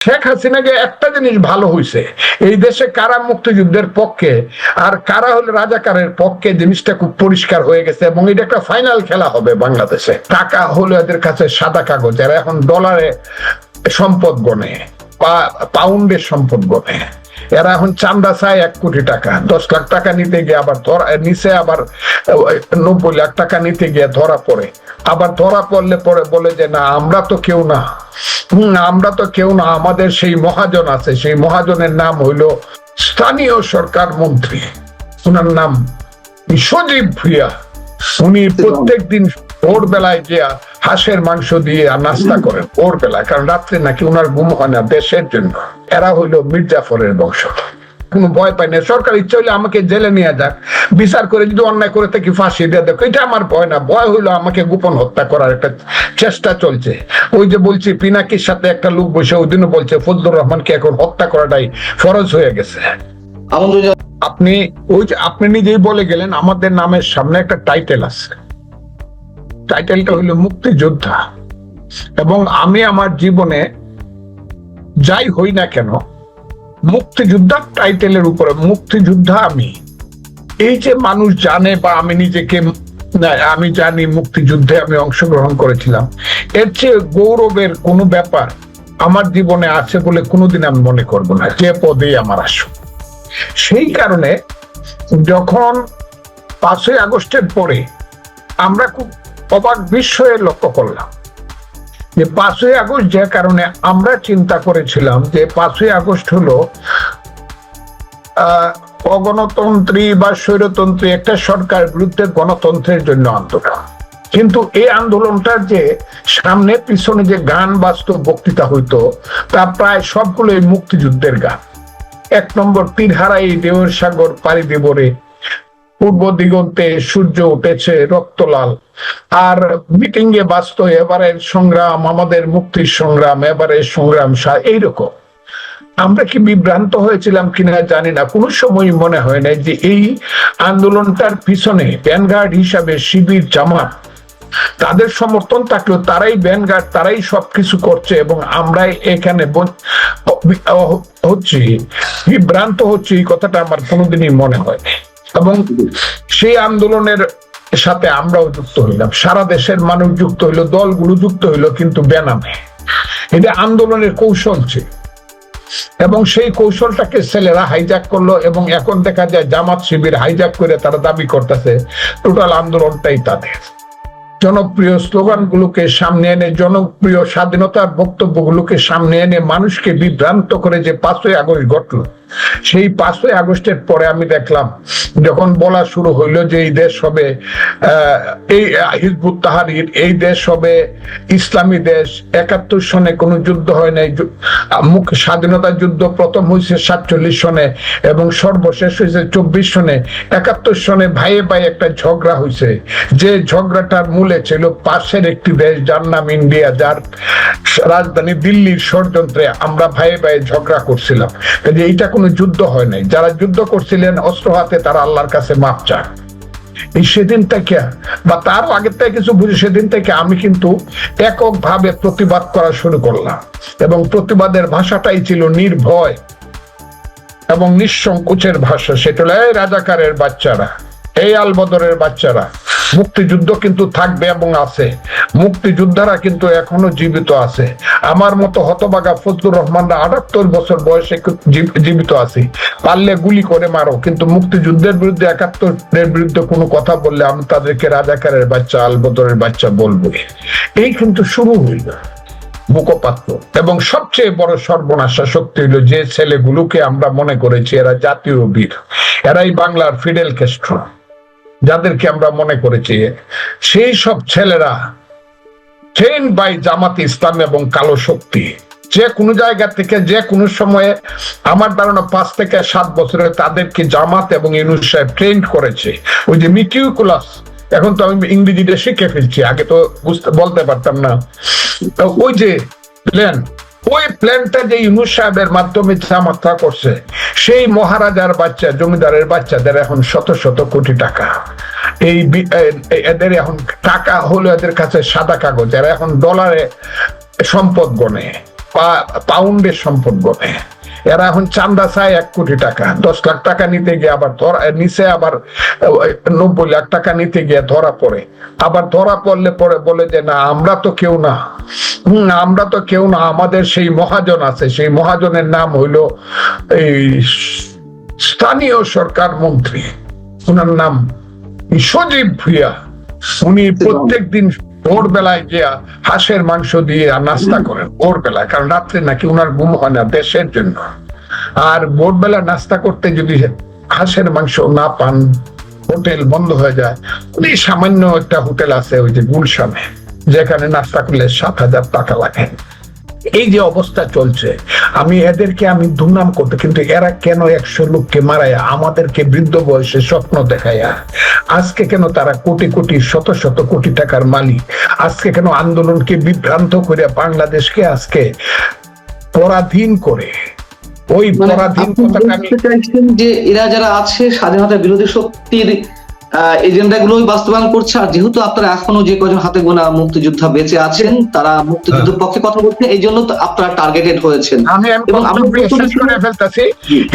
শেখ হাসিনাকে একটা জিনিস ভালো হয়েছে এই দেশে কারা মুক্তিযুদ্ধের পক্ষে আর কারা হলে রাজাকারের পক্ষে জিনিসটা খুব পরিষ্কার হয়ে গেছে এবং এটা একটা ফাইনাল খেলা হবে বাংলাদেশে। টাকা হলো এদের কাছে সাদা কাগজ, এরা এখন ডলারে সম্পদ গণে পাউন্ডের সম্পদ গণে এরা এখন চান্দা চায় এক কোটি টাকা। দশ লাখ টাকা নিতে গিয়ে আবার ধরা নিচে আবার নব্বই লাখ টাকা নিতে গিয়ে ধরা পড়ে। আবার ধরা পড়লে পরে বলে যে, না, আমরা তো কেউ না। আমরা তো কেউ না, আমাদের সেই মহাজন আছে, সেই মহাজনের নাম হইল স্থানীয় সরকার মন্ত্রী। ওনার নাম সজীব ভুইয়া। উনি প্রত্যেক দিন ভোর বেলায় গিয়া হাঁসের মাংস দিয়ে নাস্তা করেন ভোর বেলায় কারণ রাত্রে নাকি ওনার ঘুম হয় না দেশের জন্য। এরা হইল মির্জাফরের বংশ। কোনো ভয় পাই না। সরকার ইচ্ছা হইলে আমাকে জেলে নিয়ে যাক। বিচার করে যদি অন্যায় করে থাকি, ফাঁসি দিয়ে দেখো এটা আমার ভয় না। ভয় হইল আমাকে গোপন হত্যা করার একটা চেষ্টা চলছে। ওই যে বলছি, পিনাকির সাথে একটা লোক বসে ওই দিনও বলছে, ফজলুর রহমানকে এখন হত্যা করাটাই ফরজ হয়ে গেছে। আপনি ওই যে আপনি নিজেই বলে গেলেন, আমাদের নামের সামনে একটা টাইটেল আছে। টাইটেলটা হইল মুক্তিযোদ্ধা। এবং আমি আমার জীবনে যাই হই না কেন মুক্তিযোদ্ধা টাইটেলের উপরে, মুক্তিযোদ্ধা আমি। এই যে মানুষ জানে বা আমি নিজেকে আমি জানি মুক্তিযুদ্ধে আমি অংশগ্রহণ করেছিলাম, এর চেয়ে গৌরবের কোনো ব্যাপার আমার জীবনে আছে বলে কোনোদিন আমি মনে করব না, যে পদেই আমার আসুক সেই কারণে যখন পাঁচই আগস্টের পরে আমরা খুব অবাক বিস্ময়ে লক্ষ্য করলাম যে পাঁচই আগস্ট যে কারণে আমরা চিন্তা করেছিলাম যে পাঁচই আগস্ট হলো অগণতন্ত্রী বা স্বৈরতন্ত্রী একটা সরকার বিরুদ্ধে গণতন্ত্রের জন্য আন্দোলন। কিন্তু এই আন্দোলনটার যে সামনে পিছনে যে গান বাস্তব বক্তৃতা হইতো, তা প্রায় সবগুলোই মুক্তিযুদ্ধের গান। এক নম্বর তীরহারাই দেওর সাগর পাড়ি দেবরে পূর্ব দিগন্তে সূর্য উঠেছে রক্তলাল আর মিটিং এ বাস্ত এবারের সংগ্রাম, আমাদের মুক্তির সংগ্রাম, এবারের সংগ্রাম এইরকম আমরা কি বিভ্রান্ত হয়েছিলাম কিনা জানি না, কোনো সময় মনে হয় না যে এই আন্দোলনটার পিছনে ভ্যানগার্ড হিসাবে শিবির জামা তাদের সমর্থন থাকলেও তারাই ভ্যানগার্ড, তারাই সবকিছু করছে এবং আমরাই এখানে হচ্ছি, বিভ্রান্ত হচ্ছে, এই কথাটা আমার কোনোদিনই মনে হয় না। এবং সেই আন্দোলনের সাথে আমরাও যুক্ত হইলাম। সারা দেশের মানুষ যুক্ত হইল, দলগুলো যুক্ত হইল, কিন্তু বেনামে। এটা আন্দোলনের কৌশল ছিল। এবং সেই কৌশলটাকে ছেলেরা হাইজ্যাক করল এবং এখন দেখা যায় জামাত শিবির হাইজ্যাক করে তারা দাবি করতেছে টোটাল আন্দোলনটাই তাদের। জনপ্রিয় স্লোগানগুলোকে সামনে এনে, জনপ্রিয় স্বাধীনতার বক্তব্যগুলোকে সামনে এনে মানুষকে বিভ্রান্ত করে যে পাঁচই আগস্ট ঘটলো। সেই পাঁচই আগস্টের পরে আমি দেখলাম, যখন বলা শুরু হইল যে এই দেশ হবে এই হিজবুত তাহারির, এই দেশ হবে ইসলামী দেশ, একাত্তর সনে কোনো যুদ্ধ হয় নাই মুখ, স্বাধীনতা যুদ্ধ প্রথম হয়েছে সাতচল্লিশ সনে এবং সর্বশেষ হয়েছে চব্বিশ সনে। একাত্তর সনে ভাইয়ে ভাই একটা ঝগড়া হয়েছে যে ঝগড়াটার মূলে ছিল, পাশের একটি দেশ যার নাম ইন্ডিয়া, যার রাজধানী দিল্লির ষড়যন্ত্রে আমরা ভাইয়ে ভাইয়ে ঝগড়া করছিলাম। কাজে এইটা কোনো যুদ্ধ হয় নাই। যারা যুদ্ধ করছিলেন, অস্ত্র হাতে তারা আল্লাহর কাছে মাপ চান এই সেদিন থেকে, বা তারও আগের থেকে কিছু সেদিন থেকে আমি কিন্তু এককভাবে প্রতিবাদ করা শুরু করলাম। এবং প্রতিবাদের ভাষাটাই ছিল নির্ভয় এবং নিঃসংকোচের ভাষা। সেটা এই রাজাকারের বাচ্চারা, এই আলবদরের বাচ্চারা মুক্তিযুদ্ধ কিন্তু থাকবে এবং আছে। মুক্তিযোদ্ধারা কিন্তু এখনও জীবিত আছে। আমার মতো হতবাগা ফজলুর রহমানরা আটাত্তর বছর বয়সে জীবিত আছি। পারলে গুলি করে মারো, কিন্তু মুক্তিযুদ্ধের বিরুদ্ধে একাত্তরের বিরুদ্ধে কোনো কথা বললে আমি তাদেরকে রাজাকারের বাচ্চা, আলবদরের বাচ্চা বলব এই কিন্তু শুরু হইল মুখপাত্র এবং সবচেয়ে বড় সর্বনাশা শক্তি হলো যে ছেলেগুলোকে আমরা মনে করেছি এরা জাতীয় বীর। এরাই বাংলার ফিডেল কেস্ট্রো যাদেরকে আমরা মনে করেছি, সেই সব ছেলেরা ট্রেন বাই জামাত ইসলাম এবং কালো শক্তি। যে কোনো জায়গা থেকে, যে কোনো সময়ে আমার ধারণা পাঁচ থেকে সাত বছরে তাদেরকে জামাত এবং ইউনুস সাহেব ট্রেন করেছে। ওই যে মিটিউকুলাস এখন তো আমি ইংরেজিটা শিখে ফেলছি, আগে তো বুঝতে, বলতে পারতাম না। ওই যে ওই প্ল্যানটা যে ইউনুস সাহেবের মাধ্যমে জামাতরা করছে, সেই মহারাজার বাচ্চা, জমিদারের বাচ্চাদের এখন শত শত কোটি টাকা। এই এদের এখন টাকা হলো এদের কাছে সাদা কাগজ, এরা এখন ডলারে সম্পদ পা- পাউন্ডের সম্পদ বলে এরা এখন চান্দা চায় এক কোটি টাকা। দশ লাখ টাকা নিতে গিয়ে আবার ধরা নিচে আবার নব্বই লাখ টাকা নিতে গিয়ে ধরা পড়ে। আবার ধরা পড়লে পরে বলে যে না আমরা তো কেউ না। আমরা তো কেউ না আমাদের সেই মহাজন আছে। সেই মহাজনের নাম হইল এই স্থানীয় সরকার মন্ত্রী। ওনার নাম সজীব ভুইয়া উনি প্রত্যেক দিন ভোরবেলায় গিয়া হাঁসের মাংস দিয়ে নাস্তা করেন, ভোরবেলায়। কারণ রাত্রে নাকি ওনার ঘুম হয় না দেশের জন্য। আর ভোরবেলা নাস্তা করতে যদি হাঁসের মাংস না পান, হোটেল বন্ধ হয়ে যায়। উনি সামান্য একটা হোটেল আছে, ওই যে গুলশানে। যেখানে নাস্তা করলে সাত হাজার টাকা লাগে। এই যে অবস্থা চলছে আমি এদেরকে আমি দুর্নাম করতে কিন্তু এরা কেন একশো লোককে মারায় আমাদেরকে বৃদ্ধ বয়সে স্বপ্ন দেখায়া? আজকে কেন তারা কোটি কোটি শত শত কোটি টাকার মালিক? আজকে কেন আন্দোলনকে বিভ্রান্ত করে বাংলাদেশকে আজকে পরাধীন করে? ওই মানে পরাধীন কথাটা আমি যে এরা যারা আছে স্বাধীনতা বিরোধী শক্তির বাস্তবায়ন করছে। আর যেহেতু আপনারা এখনও যে কজন হাতে গোনা মুক্তিযোদ্ধা বেঁচে আছেন তারা মুক্তিযুদ্ধের পক্ষে কথা বলছেন এই জন্য তো আপনারা টার্গেটেড হয়েছেন। আমি ফেলতেছি।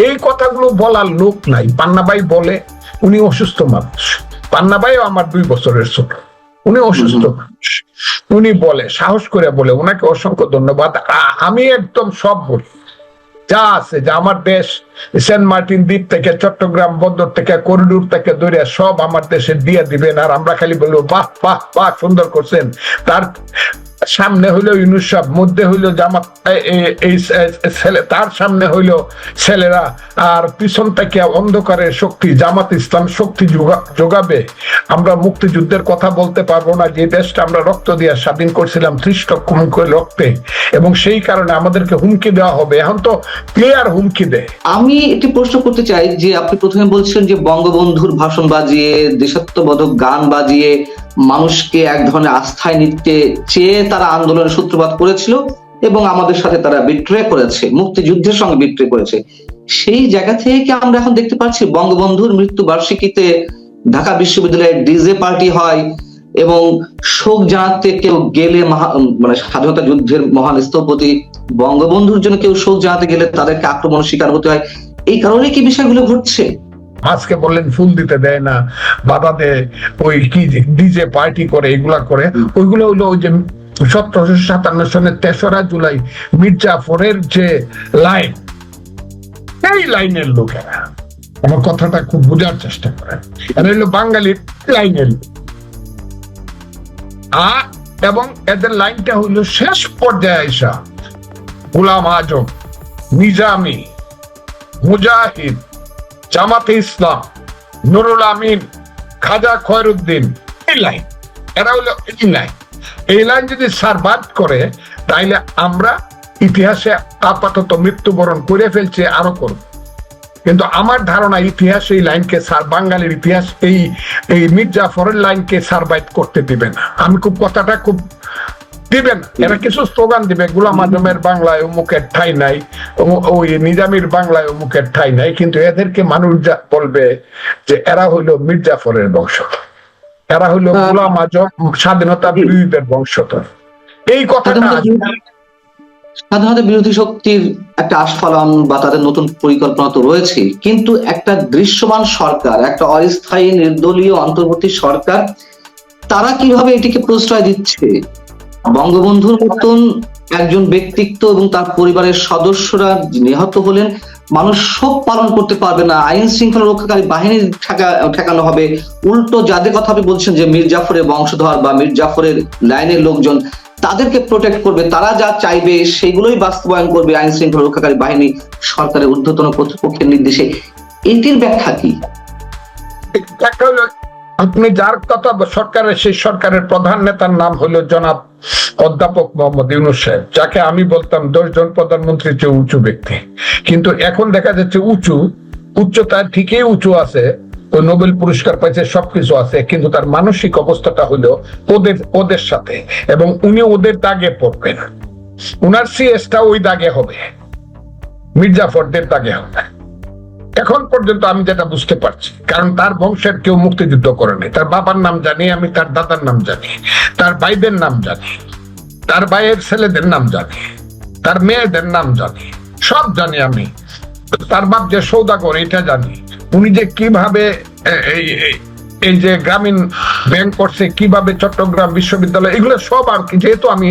এই কথাগুলো বলার লোক নাই। পান্নাবাই বলে উনি অসুস্থ মানুষ। পান্নাবাইও আমার দুই বছরের ছোট। উনি অসুস্থ মানুষ। উনি বলে সাহস করে বলে ওনাকে অসংখ্য ধন্যবাদ। আমি একদম সব বলি। যা আছে, যে আমার দেশ, সেন্ট মার্টিন দ্বীপ থেকে চট্টগ্রাম বন্দর থেকে করিডোর থেকে দূরে সব আমার দেশে দিয়ে দিবেন। আর আমরা খালি বলব, বাহ বাহ বাহ, সুন্দর করছেন। তার সামনে হইল ইউনুস সাহেব, মধ্যে হইল জামাত ছেলে তার সামনে হইল ছেলেরা আর পিছন থেকে অন্ধকারের শক্তি জামাত ইসলাম শক্তি যোগাবে। আমরা মুক্তিযুদ্ধের কথা বলতে পারব না যে দেশটা আমরা রক্ত দিয়ে স্বাধীন করছিলাম ত্রিশ লক্ষ রক্তে। এবং সেই কারণে আমাদেরকে হুমকি দেওয়া হবে। এখন তো ক্লিয়ার হুমকি দেয়। আমি একটি প্রশ্ন করতে চাই যে আপনি প্রথমে বলছিলেন যে বঙ্গবন্ধুর ভাষণ বাজিয়ে দেশাত্মবোধক গান বাজিয়ে মানুষকে এক ধরনের আস্থায় নিতে চেয়ে তারা আন্দোলনের সূত্রপাত করেছিল এবং আমাদের সাথে তারা বিক্রয় করেছে, মুক্তিযুদ্ধের সঙ্গে বিট্রে করেছে। সেই জায়গা থেকে আমরা এখন দেখতে পাচ্ছি বঙ্গবন্ধুর মৃত্যু বার্ষিকীতে ঢাকা বিশ্ববিদ্যালয়ে ডিজে পার্টি হয় এবং শোক জানাতে কেউ গেলে মানে স্বাধীনতা যুদ্ধের মহান স্থপতি বঙ্গবন্ধুর জন্য কেউ শোক জানাতে গেলে তাদেরকে আক্রমণের শিকার হতে হয়। এই কারণে কি বিষয়গুলো ঘটছে? আজকে বললেন, ফুল দিতে দেয় না বাধা দেয় ওই কি ডিজে পার্টি করে, এগুলা করে। ওইগুলো হইল ওই যে সতেরোশো সাতান্ন সনের তেসরা জুলাই মির্জাফরের যে লাইন এই লাইনের লোকেরা। আমার কথাটা খুব বোঝার চেষ্টা করেন। এরা হইল বাঙালির লাইনের আর এবং এদের লাইনটা হইল শেষ পর্যায়ে আইসা গোলাম আজম, নিজামি, মুজাহিদ জামাতে ইসলাম, নুরুল আমিন, খাজা খয়রুদ্দিন, এই লাইন। এরা হলো এই লাইন। এই লাইন যদি সার্ভাইভ করে, তাইলে আমরা ইতিহাসে আপাতত মৃত্যুবরণ করে ফেলছে, আরও করব। কিন্তু আমার ধারণা ইতিহাস এই লাইনকে সার বাঙালির ইতিহাস এই এই মির্জাফরের লাইনকে সার্ভাইভ করতে দিবে না। আমি খুব কথাটা খুব দিবে না এরা কিছু স্লোগান দিবে গুলাম আজমের বাংলায় অমুকের ঠাই নাই ওই নিজামির বাংলায় অমুকের ঠাই নাই। কিন্তু এদেরকে মানুষ যা বলবে যে এরা হইল মির্জাফরের বংশধর। এরা হইল হ্যাঁ। গুলাম আজম স্বাধীনতা বিরোধীদের বংশধর। এই কথাটা বিরোধী- বিরোধী শক্তির একটা আস্ফালন বা তাদের নতুন পরিকল্পনা তো রয়েছে কিন্তু একটা দৃশ্যমান সরকার একটা অস্থায়ী নির্দলীয় অন্তর্বর্তী সরকার তারা কীভাবে এটিকে প্রশ্রয় দিচ্ছে? বঙ্গবন্ধুর মতন একজন ব্যক্তিত্ব এবং তার পরিবারের সদস্যরা নিহত হলেন, মানুষ শোক পালন করতে পারবে না, আইন শৃঙ্খলা রক্ষাকারী বাহিনীর ঠেকানো হবে। উল্টো যাদের কথা আপনি বলছেন যে মীর জাফরের বংশধর বা মীর জাফরের লাইনের লোকজন, তাদেরকে প্রোটেক্ট করবে, তারা যা চাইবে সেগুলোই বাস্তবায়ন করবে আইন শৃঙ্খলা রক্ষাকারী বাহিনী সরকারের ঊর্ধ্বতন কর্তৃপক্ষের নির্দেশে। এটির ব্যাখ্যা কি? একটা হলো আপনি যার কথা সরকারের, সেই সরকারের প্রধান নেতার নাম হলো জনাব অধ্যাপক মোহাম্মদ ইউনুস সাহেব, যাকে আমি বলতাম দশজন প্রধানমন্ত্রীর চেয়ে উঁচু ব্যক্তি। কিন্তু এখন দেখা যাচ্ছে উঁচু, উচ্চতা ঠিকই উঁচু আছে, ও নোবেল পুরস্কার পাইছে, সবকিছু আছে, কিন্তু তার মানসিক অবস্থাটা হলো ওদের ওদের সাথে, এবং উনি ওদের দাগে পড়বেন। উনার সিএসটা ওই দাগে হবে। মির্জাফরদের দাগে হবে। এখন পর্যন্ত আমি যেটা বুঝতে পারছি, কারণ তার বংশের কেউ মুক্তিযুদ্ধ করেনি, তার বাবার নাম জানি, আমি তার দাদার নাম জানি, তার ভাইদের নাম জানি, তার ভাইয়ের ছেলেদের নাম জানি, তার মেয়েদের নাম জানি, সব জানি আমি। তার বাপ যে সৌদাগর, এটা জানি। উনি যে কীভাবে এই যে গ্রামীণ ব্যাংক করছে, কীভাবে চট্টগ্রাম বিশ্ববিদ্যালয়, এগুলো সব আর কি, যেহেতু আমি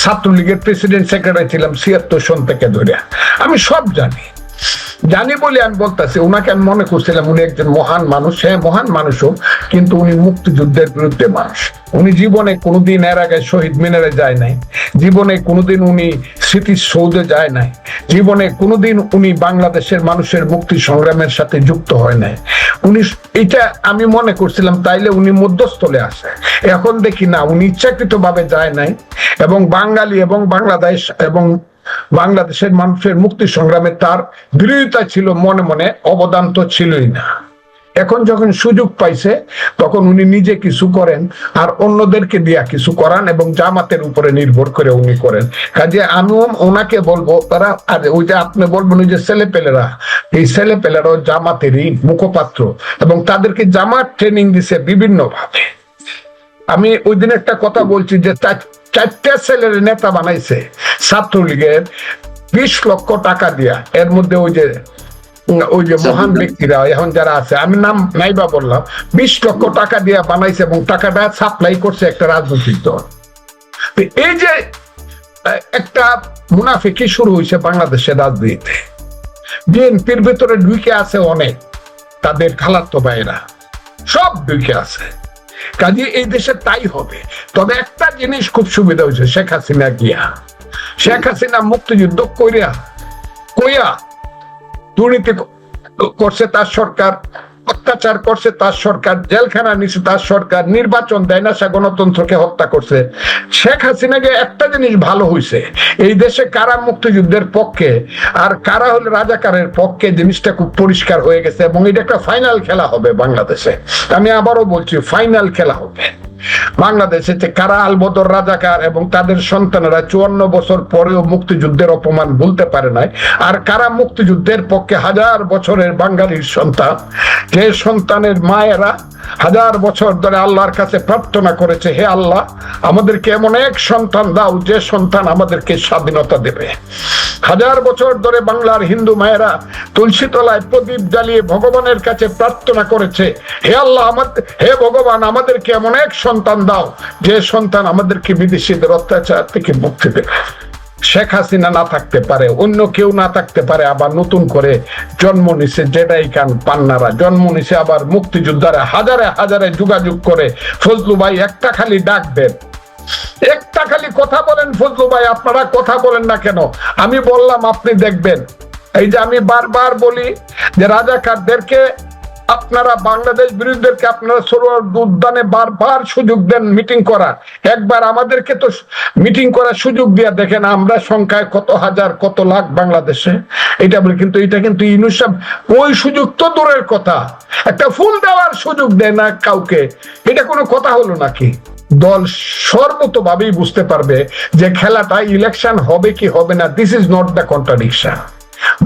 ছাত্রলীগের প্রেসিডেন্ট সেক্রেটারি ছিলাম ছিয়াত্তর সন থেকে ধরে, আমি সব জানি। জানি বলে আমি বলতেছি ওনাকে আমি মনে করছিলাম উনি একজন মহান মানুষ। হ্যাঁ মহান মানুষও, কিন্তু উনি মুক্তিযুদ্ধের বিরুদ্ধে মানুষ। উনি জীবনে কোনোদিন এর আগে শহীদ মিনারে যায় নাই। জীবনে কোনোদিন উনি স্মৃতির সৌধে যায় নাই। জীবনে কোনোদিন উনি বাংলাদেশের মানুষের মুক্তি সংগ্রামের সাথে যুক্ত হয় নাই। উনি এটা আমি মনে করছিলাম, তাইলে উনি মধ্যস্থলে আসে এখন দেখি না, উনি ইচ্ছাকৃত ভাবে যায় নাই। এবং বাঙালি এবং বাংলাদেশ এবং বাংলাদেশের মানুষের মুক্তি সংগ্রামে তার বিরোধিতা ছিল, মনে মনে অবদান তো ছিলই না। এখন যখন সুযোগ পাইছে, তখন উনি নিজে কিছু করেন আর অন্যদেরকে দিয়া কিছু করান এবং জামাতের উপরে নির্ভর করে উনি করেন। কাজে আমিও ওনাকে বলব, তারা আর ওই যে আপনি বলবেন ওই যে ছেলে পেলেরা এই ছেলে পেলেরাও জামাতেরই মুখপাত্র এবং তাদেরকে জামাত ট্রেনিং দিছে বিভিন্ন ভাবে আমি ওই দিন একটা কথা বলছি যে চারটা ছেলের নেতা বানাইছে ছাত্রলীগের বিশ লক্ষ টাকা দিয়া। এর মধ্যে ওই যে ওই যে মহান ব্যক্তিরা এখন যারা আছে আমি নাম নাইবা বললাম বিশ লক্ষ টাকা দিয়া বানাইছে এবং টাকাটা সাপ্লাই করছে একটা রাজনৈতিক দল। এই যে একটা মুনাফিকি শুরু হয়েছে বাংলাদেশের রাজনীতিতে? বিএনপির ভেতরে ঢুকে আছে অনেক তাদের খালাতো ভাইয়েরা। সব ঢুকে আছে। কাজে এই দেশে তাই হবে। তবে একটা জিনিস খুব সুবিধা হয়েছে, শেখ হাসিনা গিয়া। শেখ হাসিনা মুক্তিযুদ্ধ কইরা, কইয়া দুর্নীতি করছে তার সরকার। অত্যাচার করছে তার সরকার, জেলখানা নিচ্ছে তার সরকার, নির্বাচন দেয় না সে গণতন্ত্রকে হত্যা করছে। শেখ হাসিনাকে একটা জিনিস ভালো হইছে, এই দেশে কারা মুক্তিযুদ্ধের পক্ষে আর কারা হলে রাজাকারের পক্ষে জিনিসটা খুব পরিষ্কার হয়ে গেছে এবং এটা একটা ফাইনাল খেলা হবে বাংলাদেশে। আমি আবারও বলছি ফাইনাল খেলা হবে। বাংলাদেশে যে কারা আলবদর রাজাকার এবং তাদের সন্তানেরা চুয়ান্ন বছর পরেও মুক্তিযুদ্ধের অপমান ভুলতে পারে নাই, আর কারা মুক্তিযুদ্ধের পক্ষে হাজার বছরের বাঙালির সন্তান, যে সন্তানের মায়েরা হাজার বছর ধরে আল্লাহর কাছে প্রার্থনা করেছে, হে আল্লাহ, আমাদেরকে এমন এক সন্তান দাও যে সন্তান আমাদেরকে স্বাধীনতা দেবে। হাজার বছর ধরে বাংলার হিন্দু মায়েরা তুলসী তলায় প্রদীপ জ্বালিয়ে ভগবানের কাছে প্রার্থনা করেছে, হে আল্লাহ আমাদের হে ভগবান, আমাদেরকে এমন এক সন্তান দাও যে সন্তান আমাদেরকে বিদেশিদের অত্যাচার থেকে মুক্তি দেবে। শেখ হাসিনা না থাকতে পারে, অন্য কেউ না থাকতে পারে, আবার নতুন করে জন্ম নিছে জেডাই খান, পান্নারা। জন্ম নিছে আবার মুক্তিযোদ্ধারা হাজারে হাজারে যোগাযোগ করে, ফজলু ভাই একটা খালি ডাক দেন। একটা খালি কথা বলেন ফজলু ভাই, আপনারা কথা বলেন না কেন? আমি বললাম, আপনি দেখবেন। এই যে আমি বারবার বলি যে রাজাকারদেরকে আপনারা বাংলাদেশ বিরোধীদেরকে আপনারা সরোয়ার উদ্যানে বারবার সুযোগ দেন মিটিং করার একবার আমাদেরকে তো মিটিং করার সুযোগ দিয়ে দেখেন আমরা সংখ্যায় কত হাজার, কত লাখ বাংলাদেশে। এটা বলে কিন্তু, এটা কিন্তু ইউনুসাব ওই সুযোগ তো দূরের কথা। একটা ফুল দেওয়ার সুযোগ দেয় না কাউকে। এটা কোনো কথা হলো নাকি? দল সর্বতভাবেই বুঝতে পারবে যে খেলাটা ইলেকশন হবে কি হবে না this is not the contradiction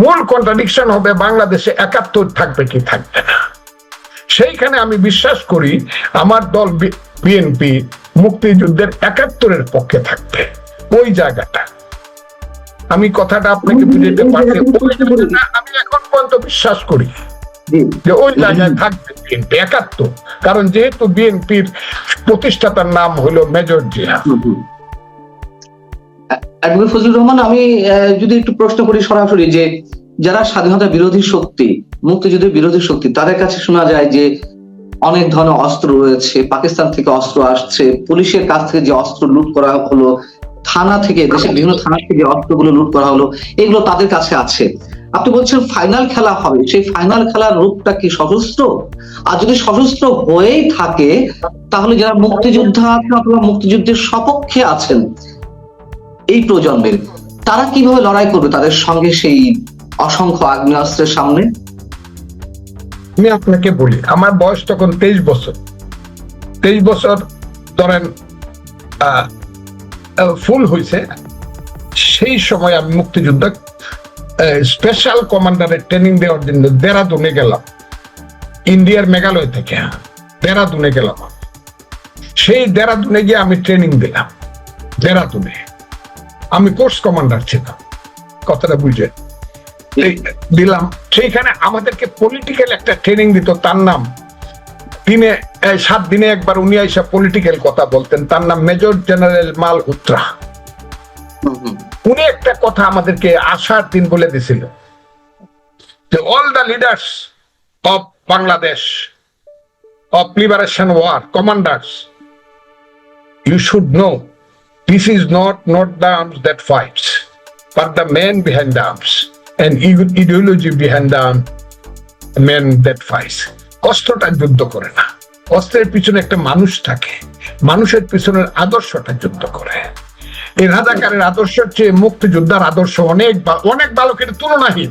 মূল কন্ট্রাডিকশন হবে বাংলাদেশে একাত্তর থাকবে কি থাকবে না। সেইখানে আমি বিশ্বাস করি আমার দল বিএনপি মুক্তিযুদ্ধের একাত্তরের পক্ষে থাকবে। ওই জায়গাটা। আমি কথাটা আপনাকে বুঝাতে পারছি আমি এখন পর্যন্ত বিশ্বাস করি। যে ওই জায়গায় থাকবে বিএনপি একাত্তর। কারণ যেহেতু বিএনপির প্রতিষ্ঠাতার নাম হলো মেজর জিয়া। অ্যাডভোকেট ফজলুর রহমান, আমি যদি একটু প্রশ্ন করি সরাসরি যে যারা স্বাধীনতা বিরোধী শক্তি, মুক্তিযুদ্ধের বিরোধী শক্তি, তাদের কাছে শোনা যায় যে অনেক ধরনের অস্ত্র রয়েছে, পাকিস্তান থেকে অস্ত্র আসছে, পুলিশের কাছ থেকে যে অস্ত্র লুট করা হলো, থানা থেকে, দেশের বিভিন্ন থানা থেকে অস্ত্রগুলো লুট করা হলো, এগুলো তাদের কাছে আছে। আপনি বলছেন ফাইনাল খেলা হবে, সেই ফাইনাল খেলার রূপটা কি সশস্ত্র? আর যদি সশস্ত্র হয়েই থাকে, তাহলে যারা মুক্তিযোদ্ধা আছেন অথবা মুক্তিযুদ্ধের সপক্ষে আছেন এই প্রজন্মের, তারা কীভাবে লড়াই করবে তাদের সঙ্গে সেই অসংখ্য আগ্নেয়াস্ত্রের সামনে? আমি আপনাকে বলি, আমার বয়স তখন তেইশ বছর। তেইশ বছর ধরেন ফুল হয়েছে সেই সময় আমি মুক্তিযুদ্ধ স্পেশাল কমান্ডারের ট্রেনিং দেওয়ার জন্য দেরাদুনে গেলাম। ইন্ডিয়ার মেঘালয় থেকে দেরাদুনে গেলাম। সেই দেরাদুনে গিয়ে আমি ট্রেনিং দিলাম, দেরাদুনে। আমি কোর্স কমান্ডার ছিলাম। কথাটা বুঝে। দিলাম। সেইখানে আমাদেরকে পলিটিক্যাল একটা ট্রেনিং দিত। তার নাম দিনে সাত দিনে একবার উনি আইসা পলিটিক্যাল কথা বলতেন। তার নাম মেজর জেনারেল হুম, হুম। উনি একটা কথা আমাদেরকে আশার দিন বলে দিছিল। যে all the leaders of Bangladesh of liberation war commanders you should know this is not not the arms that fights but the man behind the arms and ideology behind the man that fights অস্ত্রটা যুদ্ধ করে না। অস্ত্রের পিছনে একটা মানুষ থাকে। মানুষের পিছনের আদর্শটা যুদ্ধ করে। এই রাজাকারের আদর্শের চেয়ে মুক্তিযোদ্ধার আদর্শ অনেক অনেক বালকের তুলনাহীন।